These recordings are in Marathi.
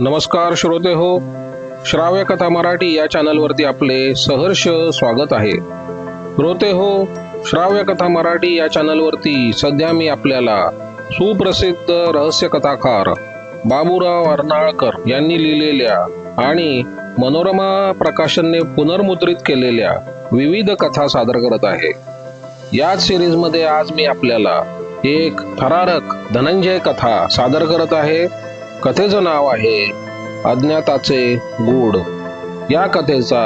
नमस्कार श्रोते हो श्राव्य कथा मराठी या चॅनलवरती आपले सहर्ष स्वागत आहे. श्रोते हो श्राव्य कथा मराठी या चॅनलवरती सध्या मी आपल्याला सुप्रसिद्ध रहस्य कथाकार बाबूराव अर्नाळकर यांनी लिहिलेल्या आणि मनोरमा प्रकाशनने पुनर्मुद्रित केलेल्या विविध कथा सादर करत आहे. याच सिरीजमध्ये आज मी आपल्याला एक थरारक धनंजय कथा सादर करत आहे. कथेचं नाव आहे अज्ञाताचे गूढ. या कथेचा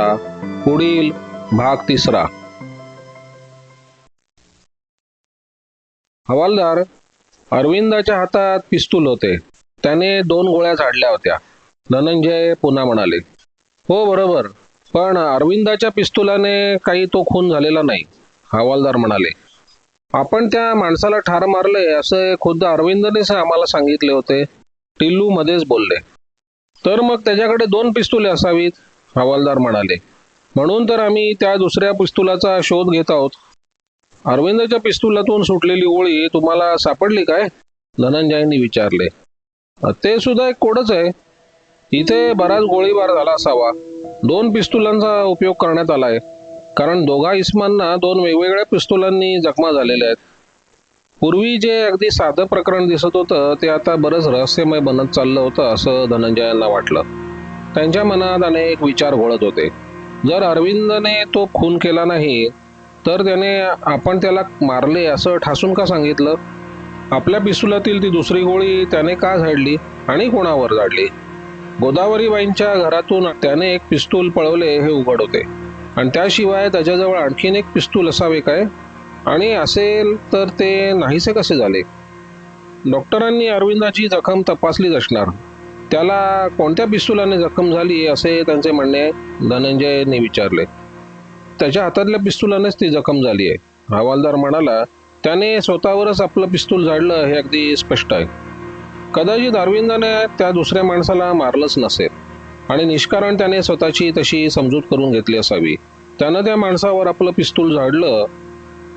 पुढील भाग तिसरा. हवालदार अरविंदाच्या हातात पिस्तूल होते. त्याने दोन गोळ्या झाडल्या होत्या. धनंजय पुन्हा म्हणाले हो बरोबर. पण अरविंदाच्या पिस्तुलाने काही तो खून झालेला नाही. हवालदार म्हणाले आपण त्या माणसाला ठार मारले असे खुद्द अरविंदनेच आम्हाला सांगितले होते. टिल्लू मध्येच बोलले. तर मग त्याच्याकडे दोन पिस्तुले असावीत? हवालदार म्हणाले. म्हणून तर आम्ही त्या दुसऱ्या पिस्तुलाचा शोध घेत आहोत. अरविंदच्या पिस्तुलातून सुटलेली गोळी तुम्हाला सापडली काय? धनंजयनी विचारले. ते सुद्धा एक कोडच आहे. इथे बराच गोळीबार झाला असावा. दोन पिस्तुलांचा उपयोग करण्यात आलाय. कारण दोघा इस्मांना दोन वेगवेगळ्या पिस्तुलांनी जखमा झालेल्या आहेत. पूर्वी जे अगदी साधं प्रकरण दिसत होतं ते आता बरंच रहस्यमय बनत चाललं होतं असं धनंजयांना वाटलं. त्यांच्या मनात अनेक विचार घोळत होते. जर अरविंदने तो खून केला नाही तर त्याने आपण त्याला मारले असं ठासून का सांगितलं? आपल्या पिस्तुलातील ती दुसरी गोळी त्याने का झाडली आणि कोणावर झाडली? गोदावरीबाईंच्या घरातून त्याने एक पिस्तूल पळवले हे उघड होते. आणि त्याशिवाय त्याच्याजवळ आणखीन एक पिस्तूल असावे काय? आणि असेल तर ते नाहीसे कसे झाले? डॉक्टरांनी अरविंदाची जखम तपासलीच असणार. त्याला कोणत्या पिस्तुलाने जखम झाली असे त्यांचे म्हणणे धनंजयने विचारले. त्याच्या हातातल्या पिस्तुलानेच ती जखम झाली आहे. हवालदार म्हणाला त्याने स्वतःवरच आपलं पिस्तूल झाडलं हे अगदी स्पष्ट आहे. कदाचित अरविंदाने त्या दुसऱ्या माणसाला मारलंच नसेल. आणि निष्कारण त्याने स्वतःची तशी समजूत करून घेतली असावी. त्यानं त्या माणसावर आपलं पिस्तूल झाडलं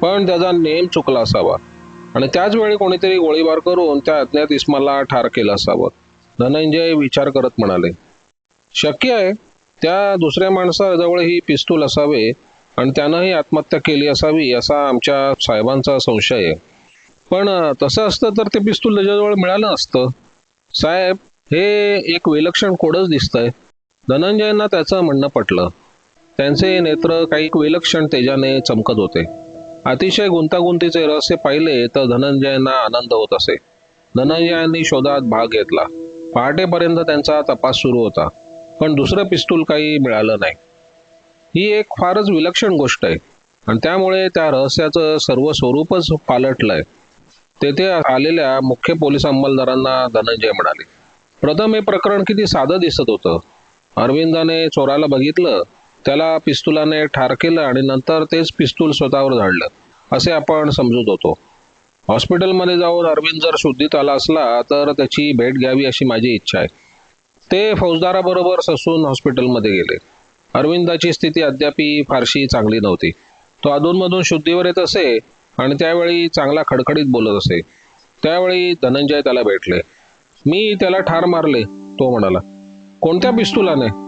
पण त्याचा नेम चुकला असावा. आणि त्याच वेळी कोणीतरी गोळीबार करून त्या अज्ञात इस्माला ठार केलं असावं. धनंजय विचार करत म्हणाले शक्य आहे त्या दुसऱ्या माणसाजवळ ही पिस्तूल असावे आणि त्यानंही आत्महत्या केली असावी असा आमच्या साहेबांचा संशय आहे. पण तसं असतं तर ते पिस्तूल त्याच्याजवळ मिळालं असतं. साहेब हे एक विलक्षण कोडच दिसतंय. धनंजयांना त्याचं म्हणणं पटलं. त्यांचे नेत्र काही विलक्षण तेजाने चमकत होते. अतिशय गुंतागुंतीचे रहस्य पाहिले तर धनंजयांना आनंद होत असे. धनंजयांनी शोधात भाग घेतला. पहाटेपर्यंत त्यांचा तपास सुरू होता. पण दुसरं पिस्तूल काही मिळालं नाही. ही एक फारच विलक्षण गोष्ट आहे. आणि त्यामुळे त्या रहस्याचं सर्व स्वरूपच पालटलंय. तेथे आलेल्या मुख्य पोलीस अंमलदारांना धनंजय म्हणाले प्रथम हे प्रकरण किती साधं दिसत होतं? अरविंदाने चोराला बघितलं त्याला पिस्तुलाने ठार केलं आणि नंतर तेच पिस्तूल स्वतःवर झाडलं असे आपण समजत होतो. हॉस्पिटलमध्ये जाऊन अरविंद जर शुद्धीत आला असला तर त्याची भेट घ्यावी अशी माझी इच्छा आहे. ते फौजदाराबरोबर ससून हॉस्पिटलमध्ये गेले. अरविंदाची स्थिती अद्यापी फारशी चांगली नव्हती. तो अधूनमधून शुद्धीवर येत असे आणि त्यावेळी चांगला खडखडीत बोलत असे. त्यावेळी धनंजय त्याला भेटले. मी त्याला ठार मारले तो म्हणाला. कोणत्या पिस्तुलाने?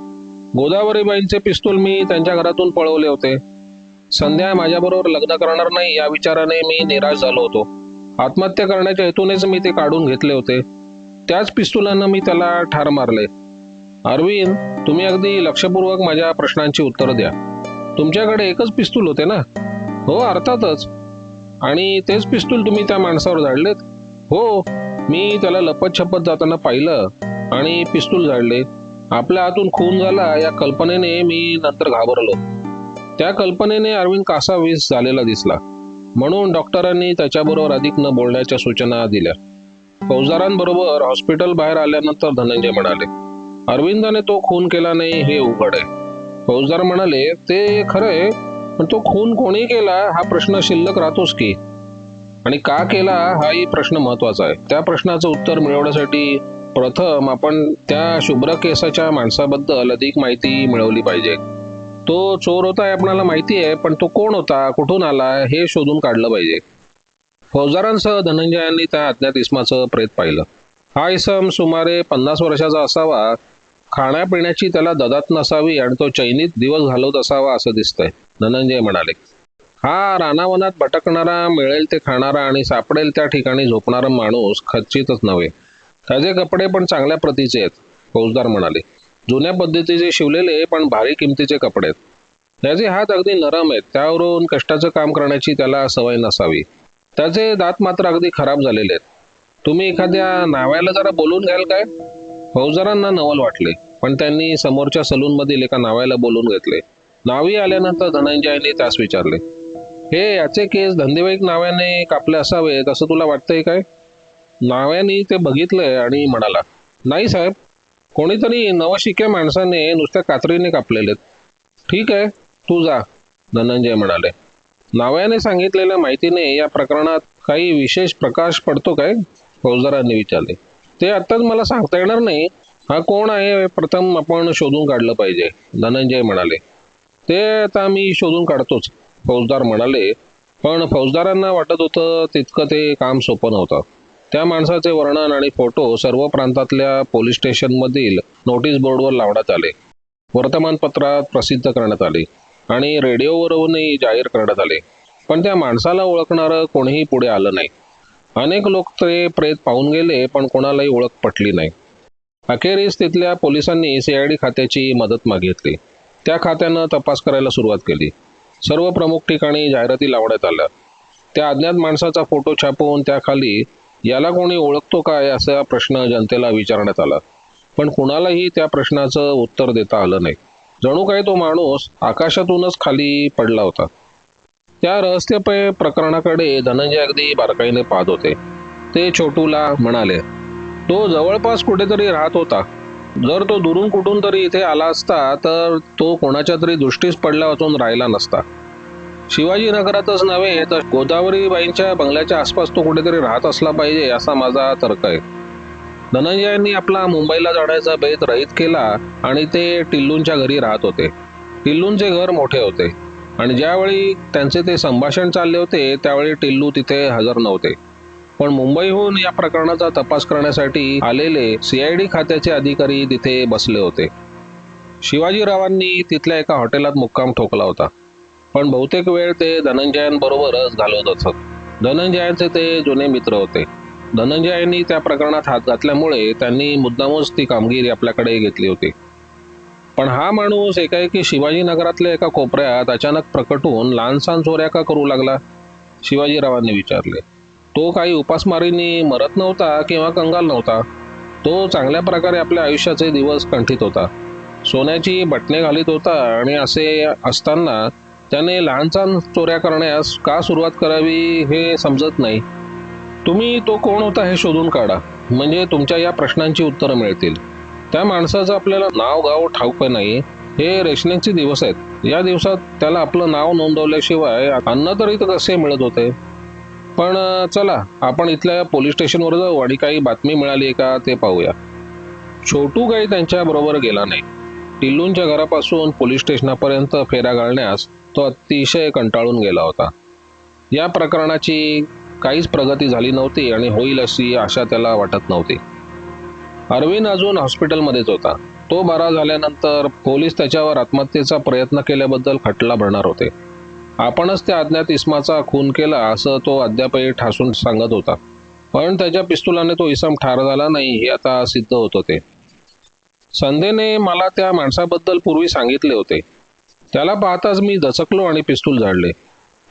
गोदावरीबाईंचे पिस्तूल मी त्यांच्या घरातून पळवले होते. संध्या माझ्याबरोबर लग्न करणार नाही या विचाराने मी निराश झालो होतो. आत्महत्या करण्याच्या हेतूनेच मी ते काढून घेतले होते. त्याच पिस्तुलानं मी त्याला ठार मारले. अरविंद तुम्ही अगदी लक्षपूर्वक माझ्या प्रश्नांची उत्तरं द्या. तुमच्याकडे एकच पिस्तूल होते ना? हो अर्थातच. आणि तेच पिस्तूल तुम्ही त्या माणसावर झाडलेत? हो मी त्याला लपत छपत जाताना पाहिलं आणि पिस्तूल झाडले. आपल्या हातून खून झाला या कल्पनेने मी नंतर घाबरलो. त्या कल्पनेने अरविंद कासावीस झालेला दिसला. म्हणून डॉक्टरांनी त्याच्याबरोबर अधिक न बोलण्याच्या सूचना दिल्या. फौजदारांबरोबर हॉस्पिटल बाहेर आल्यानंतर धनंजय म्हणाले अरविंदाने तो खून केला नाही हे उघड आहे. फौजदार म्हणाले ते खरंय पण तो खून कोणी केला हा प्रश्न शिल्लक राहतोच की. आणि का केला हाही प्रश्न महत्त्वाचा आहे. त्या प्रश्नाचं उत्तर मिळवण्यासाठी प्रथम आपण त्या शुभ्र केसाच्या माणसाबद्दल अधिक माहिती मिळवली पाहिजे. तो चोर होता हे आपणाला माहिती आहे पण तो कोण होता कुठून आला हे शोधून काढलं पाहिजे. फौजदारांसह धनंजयांनी त्या अज्ञात इसमाचं प्रेत पाहिलं. हा इसम सुमारे पन्नास वर्षाचा असावा. खाण्यापिण्याची त्याला ददात नसावी आणि तो चैनीत दिवस घालवत असावा असं दिसतंय धनंजय म्हणाले. हा रानावनात भटकणारा मिळेल ते खाणारा आणि सापडेल त्या ठिकाणी झोपणारा माणूस खचितच नव्हे. त्याचे कपडे पण चांगल्या प्रतीचे आहेत फौजदार म्हणाले. जुन्या पद्धतीचे शिवलेले पण भारी किमतीचे कपडे आहेत. त्याचे हात अगदी नरम आहेत त्यावरून कष्टाचं काम करण्याची त्याला सवय नसावी. त्याचे दात मात्र अगदी खराब झालेले आहेत. तुम्ही एखाद्या नाव्याला जरा बोलून घ्याल काय? फौजदारांना नवल वाटले पण त्यांनी समोरच्या सलूनमधील एका नाव्याला बोलून घेतले. नावी आल्यानंतर धनंजयने त्यास विचारले हे याचे केस धंदेवाईक नाव्याने कापले असावेत असं तुला वाटतंय काय? नाव्याने ते बघितलंय आणि म्हणाला नाही साहेब कोणीतरी नवशिक्या माणसाने नुसत्या कात्रीने कापलेले ठीक आहे तू जा. धनंजय म्हणाले नाव्याने सांगितलेल्या माहितीने या प्रकरणात काही विशेष प्रकाश पडतो काय? फौजदारांनी विचारले ते आत्ताच मला सांगता येणार नाही. हा कोण आहे प्रथम आपण शोधून काढलं पाहिजे. धनंजय म्हणाले ते आता मी शोधून काढतोच. फौजदार म्हणाले पण फौजदारांना वाटत होतं तितकं ते काम सोपं नव्हतं. त्या माणसाचे वर्णन आणि फोटो सर्व प्रांतातल्या पोलीस स्टेशनमधील नोटीस बोर्डवर लावण्यात आले. वर्तमानपत्रात प्रसिद्ध करण्यात आले आणि रेडिओवरूनही जाहीर करण्यात आले. पण त्या माणसाला ओळखणारं कोणीही पुढे आलं नाही. अनेक लोक ते प्रेत पाहून गेले पण कोणालाही ओळख पटली नाही. अखेरीस तिथल्या पोलिसांनी सीआयडी खात्याची मदत मागितली. त्या खात्यानं तपास करायला सुरुवात केली. सर्व प्रमुख ठिकाणी जाहिराती लावण्यात आल्या. त्या अज्ञात माणसाचा फोटो छापवून त्याखाली याला कोणी ओळखतो काय असा प्रश्न जनतेला विचारण्यात आला. पण कुणालाही त्या प्रश्नाचं उत्तर देता आलं नाही. जणू काय तो माणूस आकाशातूनच खाली पडला होता. त्या रहस्यपय प्रकरणाकडे धनंजय अगदी बारकाईने पाहत होते. ते छोटूला म्हणाले तो जवळपास कुठेतरी राहत होता. जर तो दुरून कुठून तरी इथे आला असता तर तो कोणाच्या तरी दृष्टीस पडला वाचून राहिला नसता. शिवाजीनगरातच नव्हे तर गोदावरीबाईंच्या बंगल्याच्या आसपास तो कुठेतरी राहत असला पाहिजे असा माझा तर्क आहे. धनंजयांनी आपला मुंबईला जाण्याचा बेत रहित केला आणि ते टिल्लूंच्या घरी राहत होते. टिल्लूंचे घर मोठे होते. आणि ज्यावेळी त्यांचे ते संभाषण चालले होते त्यावेळी टिल्लू तिथे हजर नव्हते. पण मुंबईहून या प्रकरणाचा तपास करण्यासाठी आलेले सीआयडी खात्याचे अधिकारी तिथे बसले होते. शिवाजीरावांनी तिथल्या एका हॉटेलात मुक्काम ठोकला होता. पण बहुतेक वेळ ते धनंजयांबरोबरच घालवत असत. धनंजयांचे ते जुने मित्र होते. धनंजयांनी त्या प्रकरणात हात घातल्यामुळे त्यांनी मुद्दामच ती कामगिरी आपल्याकडे घेतली होती. पण हा माणूस एकाएकी शिवाजीनगरातल्या एका कोपऱ्यात अचानक प्रकटून लहानसान लहानसहान चोऱ्या का करू लागला? शिवाजीरावांनी विचारले. तो काही उपासमारीने मरत नव्हता किंवा कंगाल नव्हता. तो चांगल्या प्रकारे आपल्या आयुष्याचे दिवस कंठीत होता. सोन्याची बटणे घालीत होता आणि असे असताना त्याने लहानसहान चोऱ्या करण्यास का सुरुवात करावी हे समजत नाही. तुम्ही तो कोण होता हे शोधून काढा. म्हणजे तुमच्या या प्रश्नांची उत्तरं मिळतील. त्या माणसाचं आपल्याला नाव गाव ठाऊक नाही. हे रेशनिंगचे दिवस आहेत. या दिवसात त्याला आपलं नाव नोंदवल्याशिवाय अन्न तरी तर कसे मिळत होते? पण चला आपण इथल्या पोलीस स्टेशनवर जाऊ आणि काही बातमी मिळाली का ते पाहूया. छोटू काही त्यांच्या बरोबर गेला नाही. टिल्लूंच्या घरापासून पोलीस स्टेशनापर्यंत फेऱ्या घालण्यास तो अतिशय कंटाळून गेला होता. या प्रकरणाची काहीच प्रगती झाली नव्हती आणि होईल अशी आशा त्याला वाटत नव्हती. अरविंद अजून हॉस्पिटलमध्येच होता. तो बरा झाल्यानंतर पोलीस त्याच्यावर आत्महत्येचा प्रयत्न केल्याबद्दल खटला भरणार होते. आपणच त्या अज्ञात इस्माचा खून केला असं तो अद्यापही ठासून सांगत होता. पण त्याच्या पिस्तुलाने तो इसम ठार झाला नाही हे आता सिद्ध होत होते. संध्येने मला त्या माणसाबद्दल पूर्वी सांगितले होते. त्याला पाहताच मी दचकलो आणि पिस्तूल झाडले.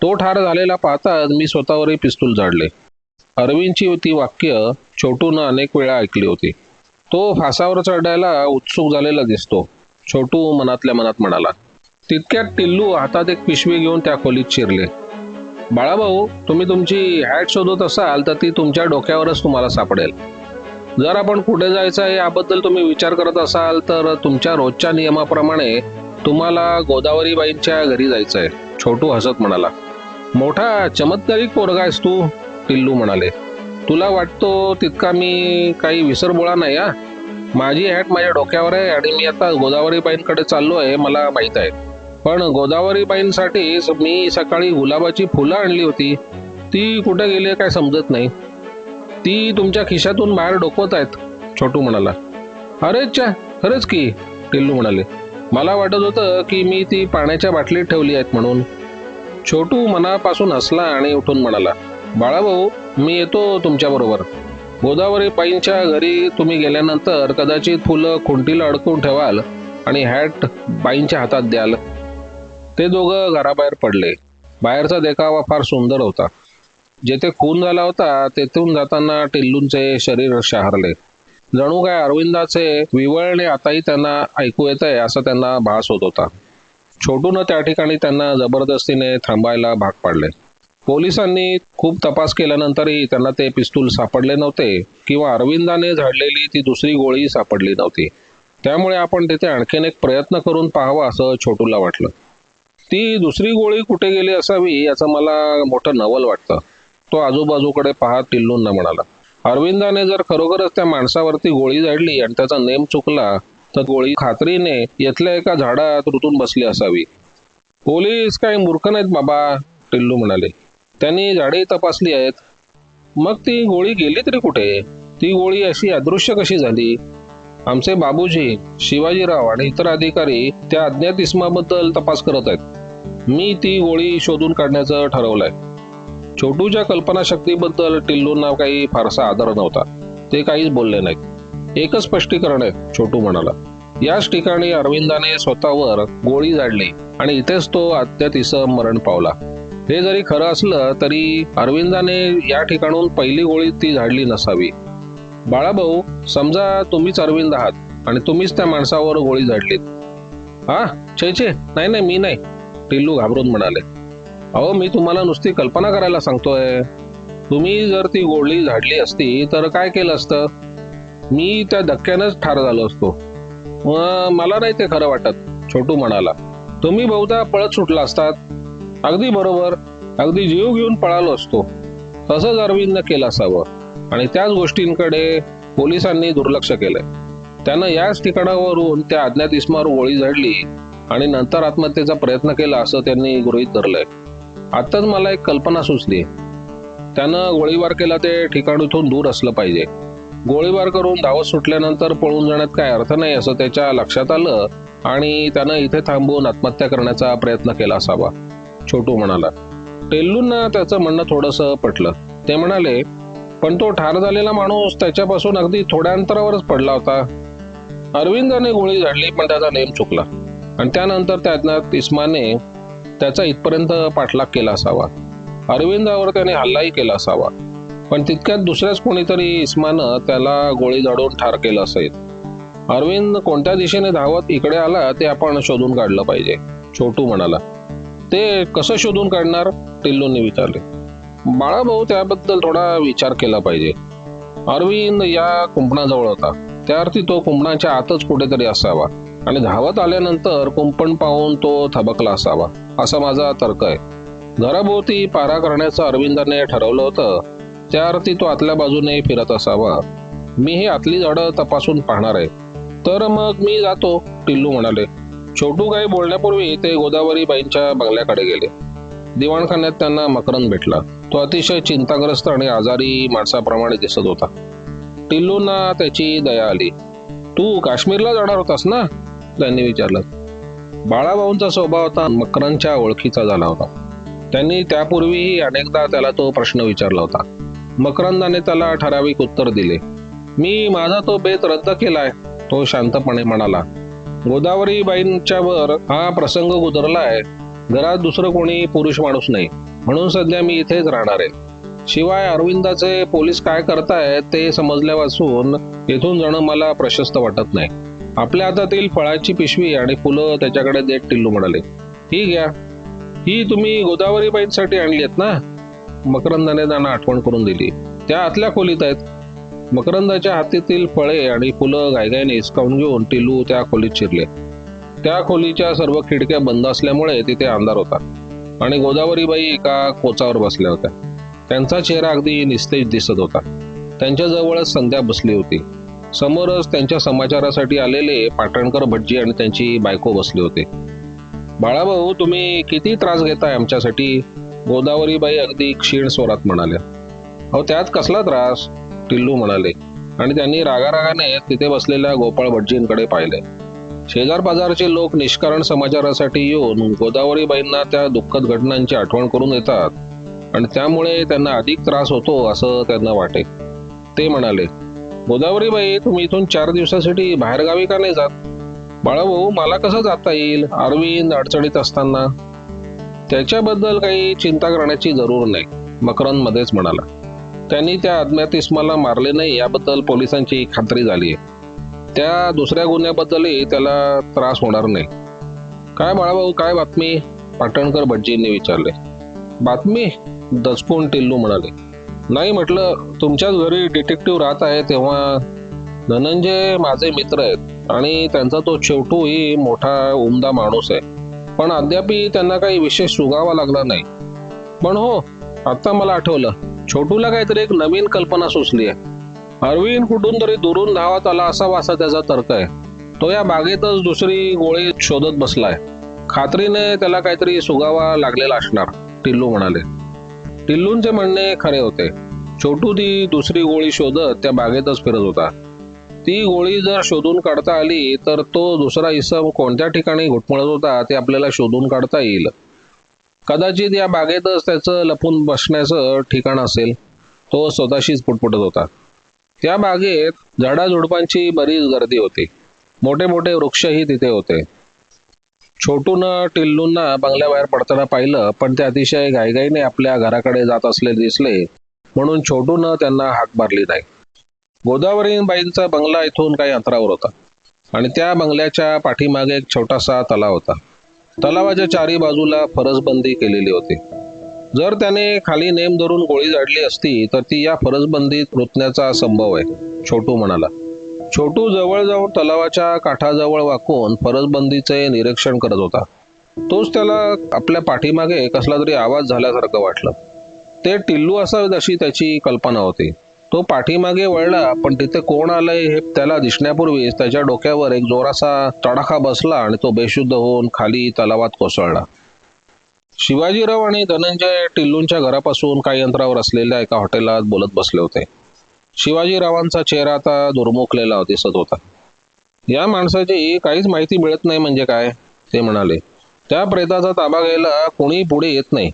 तो ठार झालेला पाहताच मी स्वतःवरही पिस्तूल झाडले. अरविंदची ती वाक्य छोटूनं अनेक वेळा ऐकली होती. तो फासावर चढायला उत्सुक झालेला दिसतो. छोटू मनातल्या मनात म्हणाला तितक्यात टिल्लू हातात एक पिशवी घेऊन त्या खोलीत शिरले. बाळाभाऊ तुम्ही तुमची हॅट शोधत असाल तर ती तुमच्या डोक्यावरच तुम्हाला सापडेल. जर आपण कुठे जायचं आहे याबद्दल तुम्ही विचार करत असाल तर तुमच्या रोजच्या नियमाप्रमाणे तुम्हाला गोदावरीबाईंच्या घरी जायचं आहे छोटू हसत म्हणाला मोठा चमत्कारिक पोरगा आहेस तू टिल्लू म्हणाले. तुला वाटतो तितका मी काही विसरबोळा नाही हा? माझी हॅट माझ्या डोक्यावर आहे आणि मी आता गोदावरीबाईंकडे चाललो आहे मला माहीत आहे. पण गोदावरीबाईंसाठी मी सकाळी गुलाबाची फुलं आणली होती. ती कुठे गेली काय समजत नाही. ती तुमच्या खिशातून बाहेर डोकवत आहेत छोटू म्हणाला. अरेच्या खरंच की टिल्लू म्हणाले. मला वाटत होतं की मी ती पाण्याच्या बाटलीत ठेवली आहेत म्हणून. छोटू मनापासून हसला आणि उठून म्हणाला बाळाभाऊ मी येतो तुमच्याबरोबर गोदावरी बाईंच्या घरी तुम्ही गेल्यानंतर कदाचित फुलं खुंटीला अडकून ठेवाल आणि हॅट बाईंच्या हातात द्याल. ते दोघं घराबाहेर पडले. बाहेरचा देखावा फार सुंदर होता. जेथे खून झाला होता तेथून जाताना टिल्लूंचे शरीर शहारले. जणू काय अरविंदाचे विवळणे आताही त्यांना ऐकू येत आहे असं त्यांना भास होत होता. छोटून त्या ठिकाणी त्यांना जबरदस्तीने थांबायला भाग पाडले. पोलिसांनी खूप तपास केल्यानंतरही त्यांना ते पिस्तूल सापडले नव्हते किंवा अरविंदाने झाडलेली ती दुसरी गोळी सापडली नव्हती. त्यामुळे आपण तिथे आणखीन एक प्रयत्न करून पाहावा असं छोटूला वाटलं. ती दुसरी गोळी कुठे गेली असावी याचं मला मोठं नवल वाटतं. तो आजूबाजूकडे पाहत टिल्लूंना म्हणाला अरविंदाने जर खरोखरच त्या माणसावरती गोळी झाडली आणि त्याचा नेम चुकला तर गोळी खात्रीने येथल्या एका झाडात रुतून बसली असावी. पोलीस काही मूर्ख नाहीत बाबा टिल्लू म्हणाले. त्यांनी झाडे तपासली आहेत. मग ती गोळी गेली तरी कुठे? ती गोळी अशी अदृश्य कशी झाली? आमचे बाबूजी शिवाजीराव आणि इतर अधिकारी त्या अज्ञात इस्माबद्दल तपास करत आहेत. मी ती गोळी शोधून काढण्याचं ठरवलंय. छोटूच्या कल्पनाशक्तीबद्दल टिल्लूंना काही फारसा आदर नव्हता. ते काहीच बोलले नाहीत. एकच स्पष्टीकरण आहे छोटू म्हणाला. याच ठिकाणी अरविंदाने स्वतःवर गोळी झाडली आणि इथेच तो अद्याप मरण पावला. हे जरी खरं असलं तरी अरविंदाने या ठिकाणून पहिली गोळी ती झाडली नसावी. बाळाभाऊ समजा तुम्हीच अरविंद आहात आणि तुम्हीच त्या माणसावर गोळी झाडलीत. हा छे छे नाही नाही मी नाही. टिल्लू घाबरून म्हणाले. अहो मी तुम्हाला नुसती कल्पना करायला सांगतोय. तुम्ही जर ती गोळी झाडली असती तर काय केलं असतं? मी त्या धक्क्यानंच ठार झालो असतो. मला नाही ते खरं वाटत छोटू म्हणाला. तुम्ही बहुधा पळत सुटला असतात. अगदी बरोबर. अगदी जीव घेऊन पळालो असतो. तसंच अरविंदनं केलं असावं. आणि त्याच गोष्टींकडे पोलिसांनी दुर्लक्ष केलंय. त्यानं याच ठिकाणावरून त्या अज्ञात इस्मावर गोळी झाडली आणि नंतर आत्महत्येचा प्रयत्न केला असं त्यांनी गृहीत धरलंय. आताच मला एक कल्पना सुचली. त्यानं गोळीबार केला ते ठिकाण इथून दूर असलं पाहिजे. गोळीबार करून धावत सुटल्यानंतर पळून जाण्यात काय अर्थ नाही असं त्याच्या लक्षात आलं आणि त्यानं इथे थांबून आत्महत्या करण्याचा प्रयत्न केला असावा. छोटू म्हणाला. टेल्लूंना त्याचं म्हणणं थोडंसं पटलं. ते म्हणाले पण तो ठार झालेला माणूस त्याच्यापासून अगदी थोड्या अंतरावरच पडला होता. अरविंदाने गोळी झाडली पण त्याचा नेम चुकला. आणि त्यानंतर त्या अज्ञात इस्माने त्याचा इथपर्यंत पाठलाग केला असावा. अरविंदावर त्याने हल्लाही केला असावा. पण तितक्यात दुसऱ्याच कोणीतरी इस्मानं त्याला गोळी झाडून ठार केलं असेल. अरविंद कोणत्या दिशेने धावत इकडे आला ते आपण शोधून काढलं पाहिजे छोटू म्हणाला. ते कसं शोधून काढणार? टिल्लूंनी विचारले. बाळाभाऊ त्याबद्दल थोडा विचार केला पाहिजे. अरविंद या कुंपणाजवळ होता. त्या अर्थी तो कुंपणाच्या आतच कुठेतरी असावा. आणि धावत आल्यानंतर कुंपण पाहून तो थबकला असावा. असा माझा तर्क आहे. घराभोवती पारा करण्याचं अरविंदाने ठरवलं होतं. त्या अर्थी तो आतल्या बाजूने फिरत असावा. मी ही आतली झाडं तपासून पाहणार आहे. तर मग मी जातो टिल्लू म्हणाले. छोटू काही बोलण्यापूर्वी ते गोदावरी बाईंच्या बंगल्याकडे गेले. दिवाणखान्यात त्यांना मकरंद भेटला. तो अतिशय चिंताग्रस्त आणि आजारी माणसाप्रमाणे दिसत होता. टिल्लूंना त्याची दया आली. तू काश्मीरला जाणार होतास ना? त्यांनी विचारलं. बाळाभाऊंचा स्वभाव होता मकरांच्या ओळखीचा झाला होता. त्यांनी त्यापूर्वीही अनेकदा त्याला तो प्रश्न विचारला होता. मकरंदाने त्याला ठराविक उत्तर दिले. मी माझा तो बेत रद्द केलाय तो शांतपणे म्हणाला. गोदावरी बाईंच्या वर हा प्रसंग गुदरलाय. घरात दुसरं कोणी पुरुष माणूस नाही. म्हणून सध्या मी इथेच राहणार आहे. शिवाय अरविंदाचे पोलीस काय करतायत ते समजल्यापासून इथून जाणं मला प्रशस्त वाटत नाही. आपल्या हातातील फळाची पिशवी आणि फुलं त्याच्याकडे देत टिल्लू म्हणाले ही घ्या. ही तुम्ही गोदावरी बाईंसाठी आणली आहेत ना? मकरंदाने त्यांना आठवण करून दिली त्या आतल्या खोलीत आहेत. मकरंदाच्या हातीतील फळे आणि फुलं गायगायने हिसकावून घेऊन टिल्लू त्या खोलीत शिरले. त्या खोलीच्या सर्व खिडक्या बंद असल्यामुळे तिथे अंधार होता आणि गोदावरीबाई एका कोचावर बसल्या होत्या. त्यांचा चेहरा अगदी निस्तेज दिसत होता. त्यांच्या जवळच संध्या बसली होती. समोरच त्यांच्या समाचारासाठी आलेले पाटणकर भटजी आणि त्यांची बायको बसले होते. बाळाभाऊ तुम्ही किती त्रास घेताय आमच्यासाठी? गोदावरीबाई अगदी क्षीण स्वरात म्हणाल्या. अहो त्यात कसला त्रास? टिल्लू म्हणाले. आणि त्यांनी रागारागाने तिथे बसलेल्या गोपाळ भटजींकडे पाहिले. शेजार बाजारचे लोक निष्कारण समाचारासाठी येऊन गोदावरीबाईंना त्या दुःखद घटनांची आठवण करून येतात आणि त्यामुळे त्यांना अधिक त्रास होतो असं त्यांना वाटे. ते म्हणाले. गोदावरीबाई तुम्ही इथून चार दिवसासाठी बाहेरगावी का नाही जात? बाळाभाऊ मला कसं जाता येईल? अरविंद अडचणीत असताना. त्याच्याबद्दल काही चिंता करण्याची जरूर नाही मकरंद मध्येच म्हणाला. त्यांनी त्या अज्ञात इस्माला मारले नाही याबद्दल पोलिसांची खात्री झाली आहे त्या दुसऱ्या गुन्ह्याबद्दलही त्याला त्रास होणार नाही. काय बाळाभाऊ काय बातमी? पाटणकर भटजींनी विचारले. बातमी? दचकून टिल्लू म्हणाले. नाही म्हटलं तुमच्याच घरी डिटेक्टिव्ह राहत आहे तेव्हा धनंजय माझे मित्र आहेत आणि त्यांचा तो शेवटूही मोठा उमदा माणूस आहे. पण अद्यापही त्यांना काही विशेष सुगावा लागला नाही. पण हो आता मला आठवलं छोटूला काहीतरी एक नवीन कल्पना सुचली आहे. अरविंद कुठून तरी दुरून धावत आला असावा असा त्याचा तर्क आहे. तो या बागेतच दुसरी गोळी शोधत बसलाय. खात्रीने त्याला काहीतरी सुगावा लागलेला असणार टिल्लू म्हणाले. टिल्लूंचे म्हणणे खरे होते. छोटू ती दुसरी गोळी शोधत त्या बागेतच फिरत होता. ती गोळी जर शोधून काढता आली तर तो दुसरा इसम कोणत्या ठिकाणी घुटमळत होता ते आपल्याला शोधून काढता येईल. कदाचित या बागेतच त्याचं लपून बसण्याचं ठिकाण असेल. तो स्वतःशीच पुटपुटत होता. त्या बागेत झाडाझुडपांची बरीच गर्दी होती. मोठे मोठे वृक्षही तिथे होते. छोटूनं टिल्लूंना बंगल्याबाहेर पडताना पाहिलं पण ते अतिशय घाईघाईने आपल्या घराकडे जात असले दिसले म्हणून छोटूनं त्यांना हाक मारली नाही. गोदावरीबाईंचा बंगला इथून काही अंतरावर होता आणि त्या बंगल्याच्या पाठीमागे एक छोटासा तलाव होता. तलावाच्या चारी बाजूला फरसबंदी केलेली होती. जर त्याने खाली नेम धरून गोळी झाडली असती तर ती या फरसबंदीत रुतण्याचा संभव आहे छोटू म्हणाला. छोटू जवळजवळ तलावाच्या काठाजवळ वाकून फरसबंदीचे निरीक्षण करत होता. तोच त्याला आपल्या पाठीमागे कसला तरी आवाज झाल्यासारखं वाटलं. ते टिल्लू असावेत अशी त्याची कल्पना होती. तो पाठीमागे वळला पण तिथे कोण आलंय हे त्याला दिसण्यापूर्वीच त्याच्या डोक्यावर एक जोरासा तडाखा बसला आणि तो बेशुद्ध होऊन खाली तलावात कोसळला. शिवाजीराव आणि धनंजय टिल्लूंच्या घरापासून काही अंतरावर असलेल्या एका हॉटेलात बोलत बसले होते. शिवाजीरावांचा चेहरा आता दुर्मुखलेला दिसत होता. या माणसाची काहीच माहिती मिळत नाही म्हणजे काय? ते म्हणाले. त्या प्रेताचा ताबा घ्यायला कोणी पुढे येत नाही.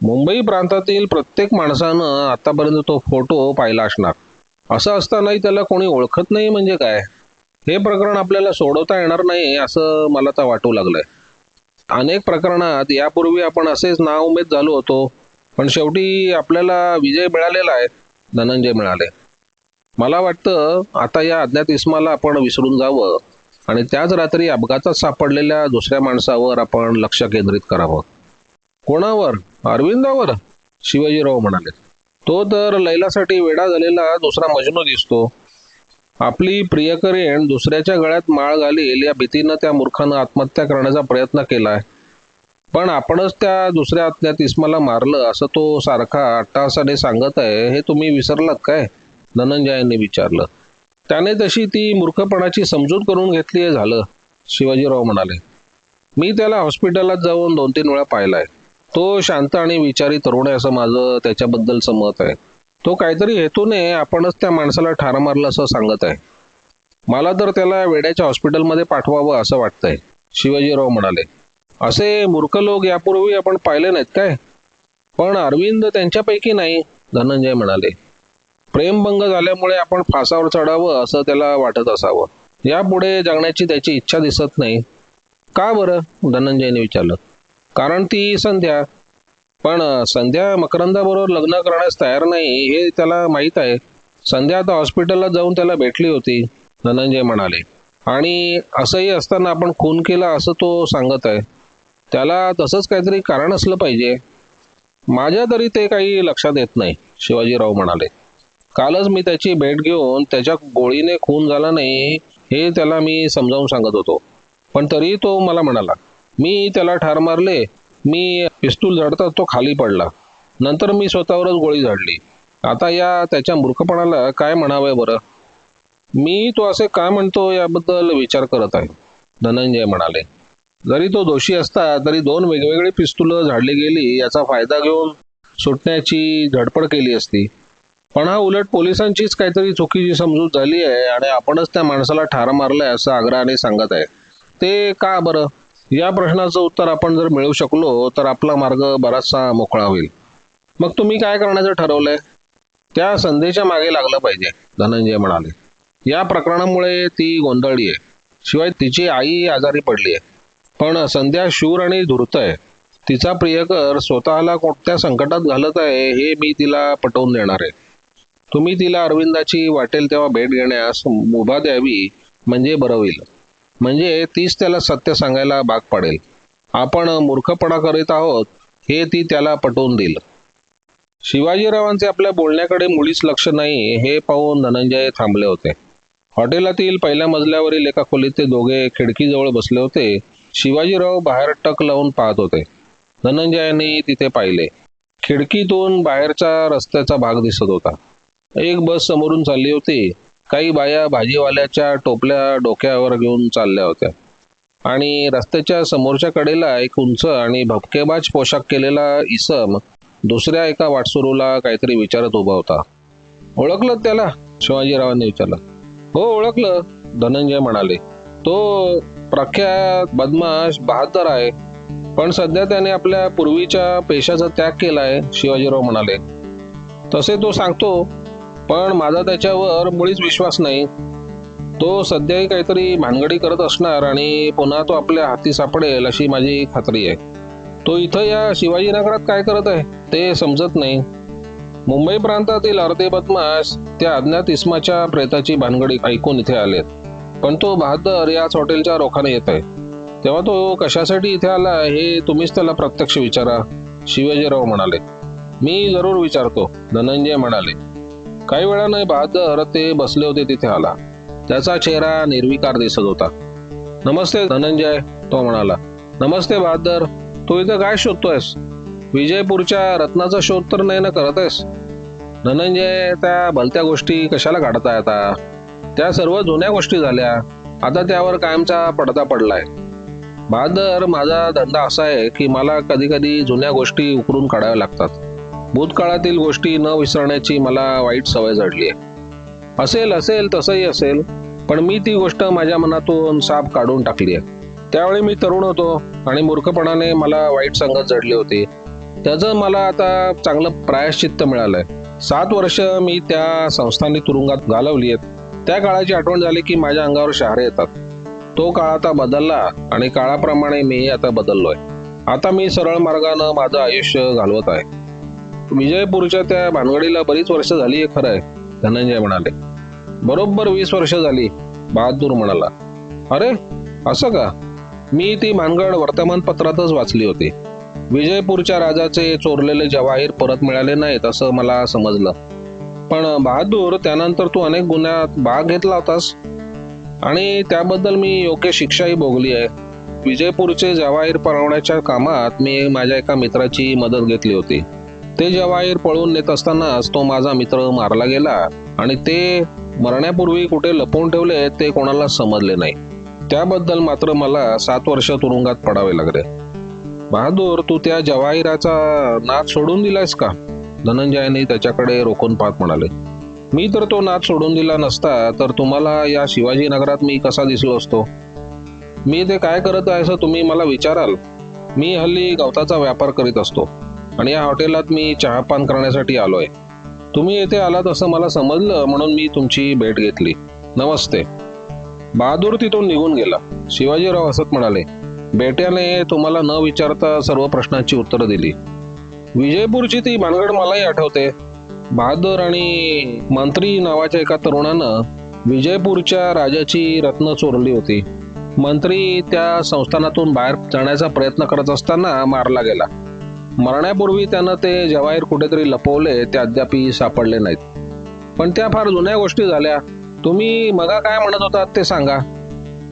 मुंबई प्रांतातील प्रत्येक माणसानं आतापर्यंत तो फोटो पाहिला असणार. असं असतानाही त्याला कोणी ओळखत नाही म्हणजे काय? हे प्रकरण आपल्याला सोडवता येणार नाही असं मला तर वाटू लागलंय. अनेक प्रकरणात यापूर्वी आपण असेच नाउमेद झालो होतो पण शेवटी आपल्याला विजय मिळालेला आहे. धनंजय मिळाले मला वाटतं आता या अज्ञात इस्माला आपण विसरून जावं आणि त्याच रात्री अपघातात सापडलेल्या दुसऱ्या माणसावर आपण लक्ष केंद्रित करावं. कोणावर? अरविंदावर? शिवाजीराव म्हणाले. तो तर लैलासाठी वेडा झालेला दुसरा मजनू दिसतो. आपली प्रियकरेण दुसऱ्याच्या गळ्यात माळ घालील या भीतीनं त्या मूर्खानं आत्महत्या करण्याचा प्रयत्न केलाय. पण आपणच त्या दुसऱ्या आतल्या इस्माला मारलं असं तो सारखा अट्टासाने सांगत आहे हे तुम्ही विसरलात काय? धनंजयांनी विचारलं. त्याने तशी ती मूर्खपणाची समजूत करून घेतली आहे झालं शिवाजीराव म्हणाले. मी त्याला हॉस्पिटलात जाऊन दोन तीन वेळा पाहिलाय. तो शांत आणि विचारी तरुण आहे असं माझं त्याच्याबद्दलचं मत आहे. तो काहीतरी हेतूने आपणच त्या माणसाला ठार मारलं असं सांगत आहे. मला तर त्याला वेड्याच्या हॉस्पिटलमध्ये पाठवावं असं वाटतंय शिवाजीराव म्हणाले. असे मूर्ख लोक यापूर्वी आपण पाहिले नाहीत काय? पण अरविंद त्यांच्यापैकी नाही धनंजय म्हणाले. प्रेमभंग झाल्यामुळे आपण फासावर चढावं असं त्याला वाटत असावं. यापुढे जगण्याची त्याची इच्छा दिसत नाही. का बरं? धनंजयने विचारलं. कारण ती संध्या. पण संध्या मकरंदाबरोबर लग्न करण्यास तयार नाही हे त्याला माहीत आहे. संध्या आता हॉस्पिटलला जाऊन त्याला भेटली होती धनंजय म्हणाले. आणि असंही असताना आपण खून केला असं तो सांगत आहे. त्याला तसंच काहीतरी कारण असलं पाहिजे. माझ्या तरी ते काही लक्षात येत नाही शिवाजीराव म्हणाले. कालच मी त्याची भेट घेऊन त्याच्या गोळीने खून झाला नाही हे त्याला मी समजावून सांगत होतो. पण तरी तो मला म्हणाला मी त्याला ठार मारले मी पिस्तूल झाडताच तो खाली पडला. नंतर मी स्वतःवरच गोळी झाडली. आता या त्याच्या मूर्खपणाला काय म्हणावंय बरं? मी तो असे काय म्हणतो याबद्दल विचार करत आहे धनंजय म्हणाले. जरी तो दोषी असता तरी दोन वेगवेगळी पिस्तुलं झाडली गेली याचा फायदा घेऊन सुटण्याची धडपड केली असती. पण हा उलट पोलिसांचीच काहीतरी चुकीची समजूत झाली आहे आणि आपणच त्या माणसाला ठार मारलंय असं आग्रहाने सांगत आहे. ते का बरं? या प्रश्नाचं उत्तर आपण जर मिळवू शकलो तर आपला मार्ग बराचसा मोकळा होईल. मग तुम्ही काय करण्याचं ठरवलंय? त्या संधीच्या मागे लागलं पाहिजे धनंजय म्हणाले. या प्रकरणामुळे ती गोंधळली आहे. शिवाय तिची आई आजारी पडली आहे. पण संध्या शूर आणि धूर्त आहे. तिचा प्रियकर स्वतःला कोणत्या संकटात घालत आहे हे मी तिला पटवून देणार आहे. तुम्ही तिला अरविंदाची वाटेल तेव्हा भेट घेण्यास मुभा द्यावी म्हणजे बरं होईल. म्हणजे तीच त्याला सत्य सांगायला भाग पाडेल. आपण मूर्खपणा करीत आहोत हे ती त्याला पटवून देईल. शिवाजीरावांचे आपल्या बोलण्याकडे मुळीच लक्ष नाही हे पाहून धनंजय थांबले होते. हॉटेलातील पहिल्या मजल्यावरील एका खोलीत ते दोघे खिडकीजवळ बसले होते. शिवाजीराव बाहेर टक लावून पाहत होते. धनंजयाने तिथे पाहिले. खिडकीतून बाहेरच्या रस्त्याचा भाग दिसत होता. एक बस समोरून चालली होती. काही बाया भाजीवाल्याच्या टोपल्या डोक्यावर घेऊन चालल्या होत्या. आणि रस्त्याच्या समोरच्या कडेला एक उंच आणि भपकेबाज पोशाख केलेला इसम दुसऱ्या एका वाटसुरूला काहीतरी विचारत उभा होता. ओळखलं त्याला? शिवाजीरावांनी विचारलं. हो ओळखलं धनंजय म्हणाले. तो प्रख्यात बदमाश बहादर आहे. पण सध्या त्याने आपल्या पूर्वीच्या पेशाचा त्याग केलाय शिवाजीराव म्हणाले. तसे तो सांगतो पण माझा त्याच्यावर मुळीच विश्वास नाही. तो सध्याही काहीतरी भानगडी करत असणार आणि पुन्हा तो आपल्या हाती सापडेल अशी माझी खात्री आहे. तो इथं या शिवाजीनगरात काय करत आहे ते समजत नाही. मुंबई प्रांतातील अर्धे बदमाश त्या अज्ञात इस्माच्या प्रेताची भानगडी ऐकून इथे आलेत. पण तो बहादर याच हॉटेलच्या रोखाने येत आहे तेव्हा तो कशासाठी इथे आला हे तुम्हीच त्याला प्रत्यक्ष विचारा शिवाजीराव म्हणाले. मी जरूर विचारतो धनंजय म्हणाले. काही वेळाने बहादर ते बसले होते तिथे आला. त्याचा चेहरा निर्विकार दिसत होता. नमस्ते धनंजय तो म्हणाला. नमस्ते बहादर तू इथं काय शोधतोयस? विजयपूरच्या रत्नाचा शोध तर नाही ना करत आहेस? धनंजय त्या भलत्या गोष्टी कशाला काढताय आता? त्या सर्व जुन्या गोष्टी झाल्या. आता त्यावर कायमचा पडदा पडलाय. बहादर माझा धंदा असा आहे की मला कधी कधी जुन्या गोष्टी उकरून काढाव्या लागतात. भूतकाळातील गोष्टी न विसरण्याची मला वाईट सवय जडली आहे असेल असेल तसंही असेल पण मी ती गोष्ट माझ्या मनातून साप काढून टाकली आहे त्यावेळी मी तरुण होतो आणि मूर्खपणाने मला वाईट संगत जडली होती. त्याचं मला आता चांगलं प्रायश्चित्त मिळालंय. सात वर्ष मी त्या संस्थांनी तुरुंगात घालवली आहेत त्या काळाची आठवण झाली की माझ्या अंगावर शहारे येतात. तो काळ आता बदलला आणि काळाप्रमाणे मी आता बदललोय. आता मी सरळ मार्गानं माझं आयुष्य घालवत आहे. विजयपूरच्या त्या भानगडीला बरीच वर्ष झाली हे खरं आहे धनंजय म्हणाले. बरोबर वीस वर्ष झाली बहादूर म्हणाला. अरे असं का? मी ती भानगड वर्तमानपत्रातच वाचली होती. विजयपूरच्या राजाचे चोरलेले जवाहीर परत मिळाले नाहीत असं मला समजलं. पण बहादूर त्यानंतर तू अनेक गुन्ह्यात भाग घेतला होतास. आणि त्याबद्दल मी योग्य शिक्षाही भोगली आहे. विजयपूरचे जवाहीर पळवण्याच्या कामात मी माझ्या एका मित्राची मदत घेतली होती. ते जवाहीर पळून नेत असतानाच तो माझा मित्र मारला गेला आणि ते मरण्यापूर्वी कुठे लपवून ठेवले ते कोणाला समजले नाही. त्याबद्दल मात्र मला सात वर्ष तुरुंगात पडावे लागले. बहादूर तू त्या जवाहिराचा नाद सोडून दिलायस का? धनंजयाने त्याच्याकडे रोखून पाहत म्हणाले. मी तर तो नाद सोडून दिला नसता तर तुम्हाला या शिवाजीनगरात मी कसा दिसलो असतो? मी ते काय करत आहे असं तुम्ही मला विचाराल? मी हल्ली गवताचा व्यापार करीत असतो आणि या हॉटेलात मी चहापान करण्यासाठी आलोय. तुम्ही येथे आलात असं मला समजलं म्हणून मी तुमची भेट घेतली. नमस्ते. बहादूर तिथून निघून गेला. शिवाजीराव हसत म्हणाले बेट्याने तुम्हाला न विचारता सर्व प्रश्नांची उत्तरं दिली. विजयपूरची ती भानगड मलाही आठवते. बहादूर आणि मंत्री नावाच्या एका तरुणानं विजयपूरच्या राजाची रत्न चोरली होती. मंत्री त्या संस्थानातून बाहेर जाण्याचा प्रयत्न करत असताना मारला गेला. मरण्यापूर्वी त्यानं ते जवाहीर कुठेतरी लपवले ते अद्यापही सापडले नाहीत. पण त्या फार जुन्या गोष्टी झाल्या. तुम्ही मगा काय म्हणत होतात ते सांगा.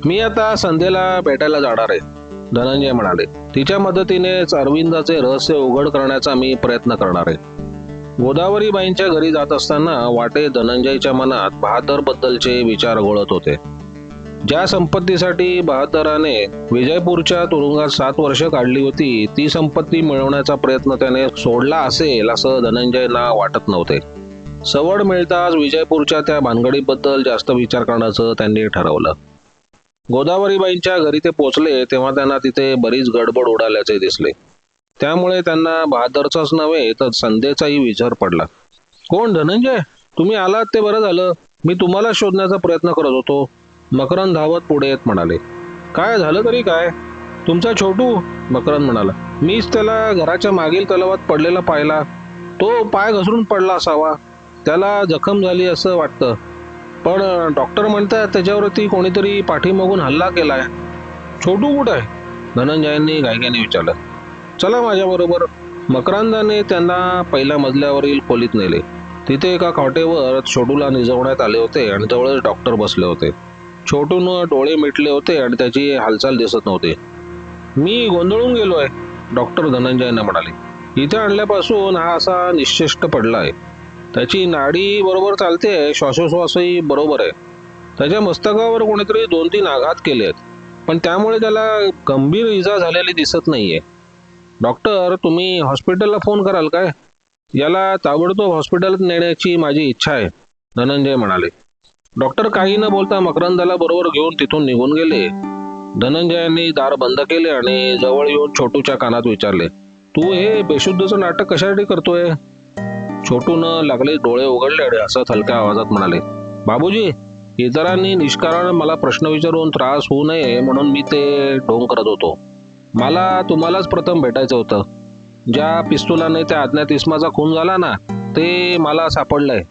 मी आता संध्येला भेटायला जाणार आहे. धनंजय म्हणाले तिच्या मदतीनेच अरविंदाचे रहस्य उघड करण्याचा मी प्रयत्न करणार आहे. गोदावरीबाईंच्या घरी जात असताना वाटे धनंजयच्या मनात बहादर बद्दलचे विचार घोळत होते. ज्या संपत्तीसाठी बहादराने विजयपूरच्या तुरुंगात सात वर्ष काढली होती ती संपत्ती मिळवण्याचा प्रयत्न त्याने सोडला असेल असं धनंजयना वाटत नव्हते. सवड मिळताच विजयपूरच्या त्या भानगडीबद्दल जास्त विचार करण्याचं त्यांनी ठरवलं. गोदावरीबाईंच्या घरी ते पोचले तेव्हा त्यांना तिथे बरीच गडबड उडाल्याचे दिसले. त्यामुळे त्यांना बहादरचाच नव्हे तर संध्येचाही विचार पडला. कोण धनंजय? तुम्ही आलात ते बरं झालं. मी तुम्हाला शोधण्याचा प्रयत्न करत होतो. मकरंद धावत पुढे येत म्हणाले. काय झालं तरी काय? तुमचा छोटू? मकरंद म्हणाला. मीच त्याला घराच्या मागील तलावात पडलेला पाहिला. तो पाय घसरून पडला असावा. त्याला जखम झाली असं वाटतं. पण डॉक्टर म्हणतात त्याच्यावरती कोणीतरी पाठीमागून हल्ला केलाय. छोटू कुठं? आहे धनंजयांनी गायक्याने विचारलं. चला माझ्याबरोबर मकरांदाने त्यांना पहिल्या मजल्यावरील खोलीत नेले. तिथे एका कॉटेवर छोटूला निजवण्यात आले होते आणि जवळच डॉक्टर बसले होते. छोटून डोळे मिटले होते आणि त्याची हालचाल दिसत नव्हती. मी गोंधळून गेलो आहे डॉक्टर धनंजयना म्हणाले. इथे आणल्यापासून हा असा निश्चेष्ट पडला आहे त्याची नाडी बरोबर चालते श्वासोश्वासही बरोबर आहे. त्याच्या मस्तकावर कोणीतरी दोन तीन आघात केले आहेत. पण त्यामुळे त्याला गंभीर इजा झालेली दिसत नाहीये. डॉक्टर तुम्ही हॉस्पिटलला फोन कराल काय? याला ताबडतोब हॉस्पिटलात नेण्याची माझी इच्छा आहे धनंजय म्हणाले. डॉक्टर काही न बोलता मकरंदाला बरोबर घेऊन तिथून निघून गेले. धनंजयांनी दार बंद केले आणि जवळ येऊन छोटूच्या कानात विचारले तू हे बेशुद्धचं नाटक कशासाठी करतोय? छोटून लागले डोळे उघडले आणि असं हलक्या आवाजात म्हणाले. बाबूजी इतरांनी निष्कारण मला प्रश्न विचारून त्रास होऊ नये म्हणून मी ते ढोंग करत होतो. मला तुम्हालाच प्रथम भेटायचं होतं. ज्या पिस्तुलाने त्या अज्ञात इस्माचा खून झाला ना ते मला सापडलंय.